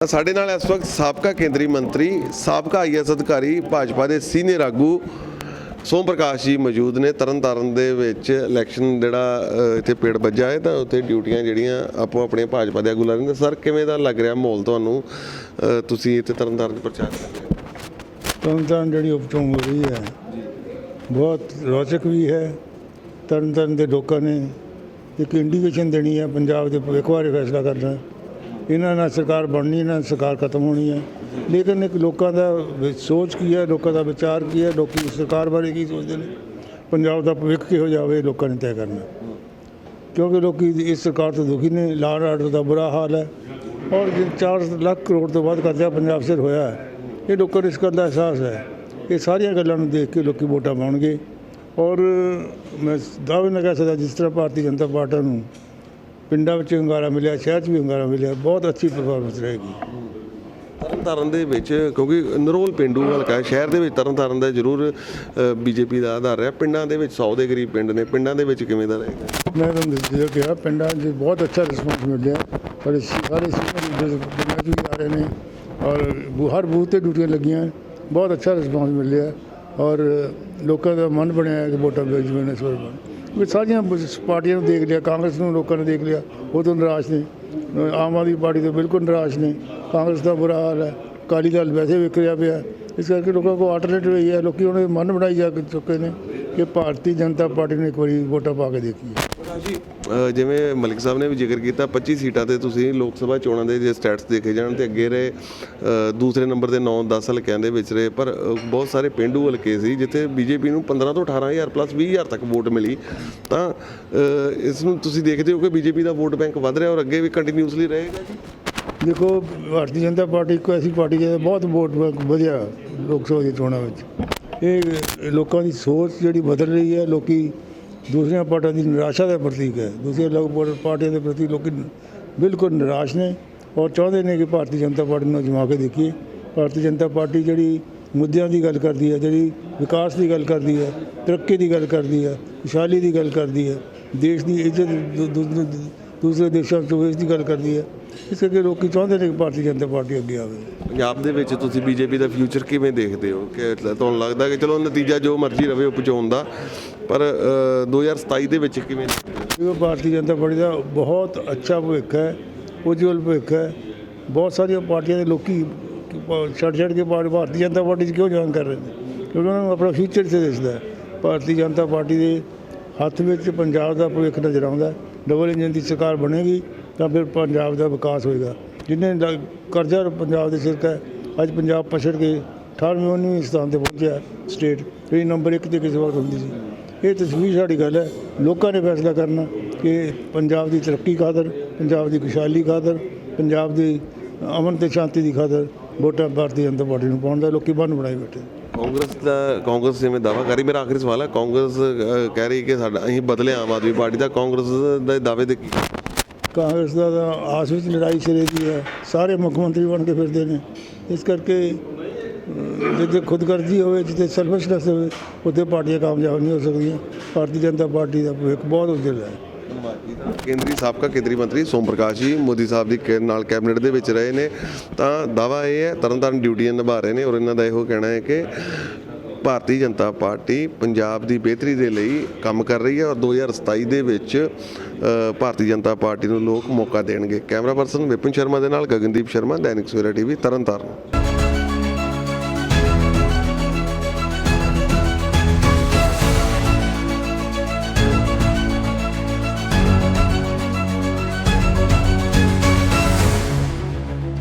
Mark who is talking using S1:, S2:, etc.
S1: ਸਾਡੇ ਨਾਲ ਇਸ ਵਕਤ ਸਾਬਕਾ ਕੇਂਦਰੀ ਮੰਤਰੀ, ਸਾਬਕਾ ਆਈਐਸ ਅਧਿਕਾਰੀ, ਭਾਜਪਾ ਦੇ ਸੀਨੀਅਰ ਆਗੂ ਸੋਮ ਪ੍ਰਕਾਸ਼ ਜੀ ਮੌਜੂਦ ਨੇ। ਤਰਨਤਾਰਨ ਦੇ ਵਿੱਚ ਇਲੈਕਸ਼ਨ ਜਿਹੜਾ ਇੱਥੇ ਪੇੜ ਵੱਜਾ ਹੈ ਤਾਂ ਉੱਥੇ ਡਿਊਟੀਆਂ ਜਿਹੜੀਆਂ ਆਪੋ ਆਪਣੇ ਭਾਜਪਾ ਦੇ ਆਗੂ ਲਾ ਰਹੇ ਨੇ। ਸਰ, ਕਿਵੇਂ ਦਾ ਲੱਗ ਰਿਹਾ ਮਾਹੌਲ ਤੁਹਾਨੂੰ? ਤੁਸੀਂ ਇੱਥੇ ਤਰਨਤਾਰਨ 'ਚ ਪ੍ਰਚਾਰ ਕਰ ਰਹੇ ਹੋ।
S2: ਤਰਨਤਾਰਨ ਜਿਹੜੀ ਉਪਚੋਣ ਹੋ ਰਹੀ ਹੈ, ਬਹੁਤ ਰੌਚਕ ਵੀ ਹੈ। ਤਰਨਤਾਰਨ ਦੇ ਲੋਕਾਂ ਨੇ ਇੱਕ ਇੰਡੀਕੇਸ਼ਨ ਦੇਣੀ ਹੈ, ਪੰਜਾਬ ਦੇ ਭਵਿੱਖ ਬਾਰੇ ਫੈਸਲਾ ਕਰਨਾ ਇਹਨਾਂ ਨਾਲ ਸਰਕਾਰ ਬਣਨੀ, ਇਹਨਾਂ ਨਾਲ ਸਰਕਾਰ ਖਤਮ ਹੋਣੀ ਹੈ। ਲੇਕਿਨ ਇੱਕ ਲੋਕਾਂ ਦਾ ਸੋਚ ਕੀ ਹੈ, ਲੋਕਾਂ ਦਾ ਵਿਚਾਰ ਕੀ ਹੈ, ਲੋਕੀ ਸਰਕਾਰ ਬਾਰੇ ਕੀ ਸੋਚਦੇ ਨੇ? ਪੰਜਾਬ ਦਾ ਭਵਿੱਖ ਕਿਹੋ ਜਾਵੇ ਲੋਕਾਂ ਨੇ ਤੈਅ ਕਰਨਾ। ਕਿਉਂਕਿ ਲੋਕੀ ਇਸ ਸਰਕਾਰ ਤੋਂ ਦੁਖੀ ਨੇ, ਲਾਅ ਆਰਡਰ ਦਾ ਬੁਰਾ ਹਾਲ ਹੈ। ਔਰ ਜੇ 4 ਲੱਖ ਕਰੋੜ ਤੋਂ ਵੱਧ ਕਰਜ਼ਾ ਪੰਜਾਬ ਸਿਰ ਹੋਇਆ ਹੈ, ਇਹ ਲੋਕਾਂ ਨੂੰ ਇਸ ਗੱਲ ਦਾ ਅਹਿਸਾਸ ਹੈ। ਇਹ ਸਾਰੀਆਂ ਗੱਲਾਂ ਨੂੰ ਦੇਖ ਕੇ ਲੋਕੀ ਵੋਟਾਂ ਪਾਉਣਗੇ। ਔਰ ਮੈਂ ਦਾਅਵੇ ਨਾਲ ਕਹਿ ਸਕਦਾ, ਜਿਸ ਤਰ੍ਹਾਂ ਭਾਰਤੀ ਜਨਤਾ ਪਾਰਟੀ ਨੂੰ ਪਿੰਡਾਂ ਵਿੱਚ ਹੰਗਾਰਾ ਮਿਲਿਆ ਸ਼ਹਿਰ 'ਚ ਵੀ ਹੰਗਾਰਾ ਮਿਲਿਆ ਬਹੁਤ ਅੱਛੀ ਪਰਫਾਰਮੈਂਸ ਰਹੇਗੀ।
S1: ਤਰਨਤਾਰਨ ਦੇ ਵਿੱਚ ਕਿਉਂਕਿ ਨਰੋਲ ਪਿੰਡੂ ਹਲਕਾ ਹੈ, ਸ਼ਹਿਰ ਦੇ ਵਿੱਚ ਤਰਨਤਾਰਨ ਦਾ ਜ਼ਰੂਰ ਬੀਜੇਪੀ ਦਾ ਆਧਾਰ ਰਿਹਾ ਪਿੰਡਾਂ ਦੇ ਵਿੱਚ 100 ਦੇ ਕਰੀਬ ਪਿੰਡ ਨੇ। ਪਿੰਡਾਂ ਦੇ ਵਿੱਚ ਕਿਵੇਂ ਦਾ ਰਹੇਗਾ
S2: ਮੈਂ ਤੁਹਾਨੂੰ ਜਿਵੇਂ ਕਿਹਾ ਪਿੰਡਾਂ 'ਚ ਬਹੁਤ ਅੱਛਾ ਰਿਸਪੌਂਸ ਮਿਲਿਆ। ਸ- ਸਾਰੇ ਸੀਨੀਅਰ ਲੀਡਰਸ ਪਿੰਡਾਂ 'ਚ ਵੀ ਆ ਰਹੇ ਨੇ ਔਰ ਬੂ- ਹਰ ਬੂਥ ਤੇ ਡਿਊਟੀਆਂ ਲੱਗੀਆਂ ਬਹੁਤ ਅੱਛਾ ਰਿਸਪੌਂਸ ਮਿਲਿਆ। ਔਰ ਲੋਕਾਂ ਦਾ ਮਨ ਬਣਿਆ ਹੈ ਕਿ ਵੋਟਾਂ ਮੈਨੇ ਇਸ ਵਾਰ। ਵੀ ਸਾਰੀਆਂ ਬ- ਪਾਰਟੀਆਂ ਨੂੰ ਦੇਖ ਲਿਆ, ਕਾਂਗਰਸ ਨੂੰ ਲੋਕਾਂ ਨੇ ਦੇਖ ਲਿਆ, ਉਹ ਤੋਂ ਨਿਰਾਸ਼ ਨੇ। ਆਮ ਆਦਮੀ ਪਾਰਟੀ ਤੋਂ ਬਿਲਕੁਲ ਨਿਰਾਸ਼ ਨੇ। ਕਾਂਗਰਸ ਦਾ ਬੁਰਾ ਹਾਲ ਹੈ, ਅਕਾਲੀ ਦਲ ਵੈਸੇ ਵਿਖਰਿਆ ਪਿਆ ਇਸ ਕਰਕੇ ਲੋਕਾਂ ਕੋਲ ਆਲਟਰਨੇਟਿਵ ਹੀ ਹੈ, ਲੋਕੀ ਉਹਨੇ ਮਨ ਬਣਾਈ ਜਾ ਕੇ ਚੁੱਕੇ ਨੇ ਕਿ ਭਾਰਤੀ ਜਨਤਾ ਪਾਰਟੀ ਨੂੰ ਇੱਕ ਵਾਰੀ ਵੋਟਾਂ ਪਾ ਕੇ ਦੇਖੀਏ।
S1: ਜਿਵੇਂ ਮਲਿਕ ਸਾਹਿਬ ਨੇ ਵੀ ਜ਼ਿਕਰ ਕੀਤਾ 25 ਸੀਟਾਂ ਤੇ ਤੁਸੀਂ ਲੋਕ ਸਭਾ ਚੋਣਾਂ ਦੇ ਜੇ ਸਟੈਟਸ ਦੇਖੇ ਜਾਣ ਤੇ ਅੱਗੇ ਰਹੇ ਦੂਸਰੇ ਨੰਬਰ ਤੇ 9-10 ਹਲਕਿਆਂ ਦੇ ਵਿੱਚ ਰਹੇ, ਪਰ ਬਹੁਤ ਸਾਰੇ ਪਿੰਡੂ ਹਲਕੇ ਸੀ ਜਿੱਥੇ ਬੀਜੇਪੀ ਨੂੰ 15 ਤੋਂ 18000 ਪਲੱਸ 20000 ਤੱਕ ਵੋਟ ਮਿਲੀ। ਤਾਂ ਇਸ ਨੂੰ ਤੁਸੀਂ ਦੇਖਦੇ ਹੋ ਕਿ ਬੀਜੇਪੀ ਦਾ ਵੋਟ ਬੈਂਕ ਵੱਧ ਰਿਹਾ ਔਰ ਅੱਗੇ ਵੀ ਕੰਟੀਨਿਊਸਲੀ ਰਹੇਗਾ ਜੀ?
S2: ਦੇਖੋ, ਭਾਰਤੀ ਜਨਤਾ ਪਾਰਟੀ ਇੱਕ ਐਸੀ ਪਾਰਟੀ ਜਿਹਦਾ ਬਹੁਤ ਵੋਟ ਬੈਂਕ ਵਧਿਆ ਲੋਕ ਸਭਾ ਦੀਆਂ ਚੋਣਾਂ ਵਿੱਚ। ਇਹ ਲੋਕਾਂ ਦੀ ਸੋਚ ਜਿਹੜੀ ਬਦਲ ਰਹੀ ਹੈ, ਲੋਕੀ ਦੂਸਰੀਆਂ ਪਾਰਟੀਆਂ ਦੀ ਨਿਰਾਸ਼ਾ ਦਾ ਪ੍ਰਤੀਕ ਹੈ। ਦੂਸਰੀਆਂ ਲੋਕ ਪਾਰਟੀਆਂ ਦੇ ਪ੍ਰਤੀ ਲੋਕ ਬਿਲਕੁਲ ਨਿਰਾਸ਼ ਨੇ ਔਰ ਚਾਹੁੰਦੇ ਨੇ ਕਿ ਭਾਰਤੀ ਜਨਤਾ ਪਾਰਟੀ ਨੂੰ ਜਮਾ ਕੇ ਦੇਖੀਏ। ਭਾਰਤੀ ਜਨਤਾ ਪਾਰਟੀ ਜਿਹੜੀ ਮੁੱਦਿਆਂ ਦੀ ਗੱਲ ਕਰਦੀ ਹੈ, ਜਿਹੜੀ ਵਿਕਾਸ ਦੀ ਗੱਲ ਕਰਦੀ ਹੈ, ਤਰੱਕੀ ਦੀ ਗੱਲ ਕਰਦੀ ਹੈ, ਖੁਸ਼ਹਾਲੀ ਦੀ ਗੱਲ ਕਰਦੀ ਹੈ, ਦੇਸ਼ ਦੀ ਇੱਜ਼ਤ ਦੂ- ਦੂ- ਦੂਸਰੇ ਦੇਸ਼ਾਂ ਤੋਂ ਇਸ ਦੀ ਗੱਲ ਕਰਦੀ ਹੈ। ਇਸ ਕਰਕੇ ਲੋਕੀ ਚਾਹੁੰਦੇ ਨੇ ਕਿ ਭਾਰਤੀ ਜਨਤਾ ਪਾਰਟੀ ਅੱਗੇ ਆਵੇ।
S1: ਪੰਜਾਬ ਦੇ ਵਿੱਚ ਤੁਸੀਂ ਬੀਜੇਪੀ ਦਾ ਫਿਊਚਰ ਕਿਵੇਂ ਦੇਖਦੇ ਹੋ? ਕਿ ਤੁਹਾਨੂੰ ਲੱਗਦਾ ਕਿ ਚਲੋ ਨਤੀਜਾ ਜੋ ਮਰਜ਼ੀ ਰਵੇ ਉਪਚਾਉਣ ਦਾ ਪਰ ਅ, 2027 ਦੇ ਵਿੱਚ ਕਿਵੇਂ
S2: ਇਹ ਭਾਰਤੀ ਜਨਤਾ ਪਾਰਟੀ ਦਾ ਬਹੁਤ ਅੱਛਾ ਭਵਿੱਖ ਹੈ ਉਜਵਲ ਭਵਿੱਖ ਹੈ ਬਹੁਤ ਸਾਰੀਆਂ ਪਾਰਟੀਆਂ ਦੇ ਲੋਕੀ ਛੱਡ ਛੱਡ ਕੇ ਭਾਰ- ਭਾਰਤੀ ਜਨਤਾ ਪਾਰਟੀ 'ਚ ਕਿਉਂ ਜੁਆਇਨ ਕਰ ਰਹੇ ਨੇ? ਕਿਉਂਕਿ ਉਹਨਾਂ ਨੂੰ ਆਪਣਾ ਫਿਊਚਰ ਸੇ ਦਿਸਦਾ ਹੈ। ਭਾਰਤੀ ਜਨਤਾ ਪਾਰਟੀ ਦੇ ਹੱਥ ਵਿੱਚ ਪੰਜਾਬ ਦਾ ਭਵਿੱਖ ਨਜ਼ਰ ਆਉਂਦਾ ਡਬਲ ਇੰਜਨ ਦੀ ਸਰਕਾਰ ਬਣੇਗੀ ਤਾਂ ਫਿਰ ਪੰਜਾਬ ਦਾ ਵਿਕਾਸ ਹੋਏਗਾ। ਜਿੰਨੇ ਲ- ਕਰਜ਼ਾ ਪੰਜਾਬ ਦੇ ਸਿਰ 'ਤੇ ਅੱਜ ਪੰਜਾਬ ਪਛੜ ਕੇ 18ਵੇਂ 19ਵੇਂ ਸਥਾਨ ਤੇ ਪਹੁੰਚਿਆ ਸਟੇਟ। ਇਹ ਨੰਬਰ 1 ਤੇ ਕਿਸੇ ਵਕਤ ਹੁੰਦੀ ਸੀ। ਇਹ ਤਸਵੀਰ ਸਾਡੀ ਗੱਲ ਹੈ, ਲੋਕਾਂ ਨੇ ਫੈਸਲਾ ਕਰਨਾ ਕਿ ਪੰਜਾਬ ਦੀ ਤਰੱਕੀ ਖਾਤਰ, ਪੰਜਾਬ ਦੀ ਖੁਸ਼ਹਾਲੀ ਖਾਤਰ, ਪੰਜਾਬ ਦੀ ਅਮਨ ਤੇ ਸ਼ਾਂਤੀ ਦੀ ਖਾਤਰ ਵੋਟਾਂ ਭਾਰਤੀ ਜਨਤਾ ਪਾਰਟੀ ਨੂੰ ਪਾਉਣ ਦਾ, ਲੋਕੀ ਬੰਨ ਬਣਾਈ ਬੈਠੇ।
S1: ਕਾਂਗਰਸ ਦਾ ਕਾਂਗਰਸ ਜਿਵੇਂ ਦਾਵਾ ਕਰੀ ਮੇਰਾ ਆਖਰੀ ਸਵਾਲ ਹੈ ਕਾਂਗਰਸ ਅ, ਕਹਿ ਰਹੀ ਕਿ ਸਾਡਾ ਅਸੀਂ ਬਦਲੇ ਆਮ ਆਦਮੀ ਪਾਰਟੀ ਦਾ ਕਾਂਗਰਸ ਦੇ ਦਾਅਵੇ ਦੇ ਕੀ?
S2: ਕਾਂਗਰਸ ਦਾ ਤਾਂ ਆਸ ਵਿੱਚ ਲੜਾਈ ਸਿਰੇ ਦੀ ਹੈ ਸਾਰੇ ਮੁੱਖ ਮੰਤਰੀ ਬਣ ਕੇ ਫਿਰਦੇ ਨੇ। ਇਸ ਕਰਕੇ ਅਹ, ਜਿੱਥੇ ਖੁਦਗਰਜ਼ੀ ਹੋਵੇ ਜਿੱਥੇ ਸੈਲਫਿਸ਼ਨੈਸ ਹੋਵੇ ਉੱਥੇ ਪਾਰਟੀਆਂ ਕਾਮਯਾਬ ਨਹੀਂ ਹੋ ਸਕਦੀਆਂ। ਭਾਰਤੀ ਜਨਤਾ ਪਾਰਟੀ ਦਾ ਭਵਿੱਖ ਬਹੁਤ ਉਜਲ ਹੈ।
S1: ਕੇਂਦਰੀ ਸਾਬਕਾ ਕੇਂਦਰੀ ਮੰਤਰੀ ਸੋਮ ਪ੍ਰਕਾਸ਼ ਜੀ ਮੋਦੀ ਸਾਹਿਬ ਦੀ ਕੇ- ਨਾਲ ਕੈਬਨਿਟ ਦੇ ਵਿੱਚ ਰਹੇ ਨੇ। ਤਾਂ ਦਾਵਾ ਇਹ ਹੈ ਤਰਨਤਾਰਨ ਡਿਊਟੀਆਂ ਨਿਭਾ ਰਹੇ ਨੇ ਔਰ ਇਹਨਾਂ ਦਾ ਇਹੋ ਕਹਿਣਾ ਹੈ ਕਿ ਭਾਰਤੀ ਜਨਤਾ ਪਾਰਟੀ ਪੰਜਾਬ ਦੀ ਬਿਹਤਰੀ ਦੇ ਲਈ ਕੰਮ ਕਰ ਰਹੀ ਹੈ ਔਰ 2027 ਦੇ ਵਿੱਚ ਅ, ਭਾਰਤੀ ਜਨਤਾ ਪਾਰਟੀ ਨੂੰ ਲੋਕ ਮੌਕਾ ਦੇਣਗੇ। ਕੈਮਰਾ ਪਰਸਨ ਵਿਪਨ ਸ਼ਰਮਾ ਦੇ ਨਾਲ ਗਗਨਦੀਪ ਸ਼ਰਮਾ ਦੈਨਿਕ ਸਵੇਰਾ ਟੀਵੀ ਤਰਨਤਾਰਨ।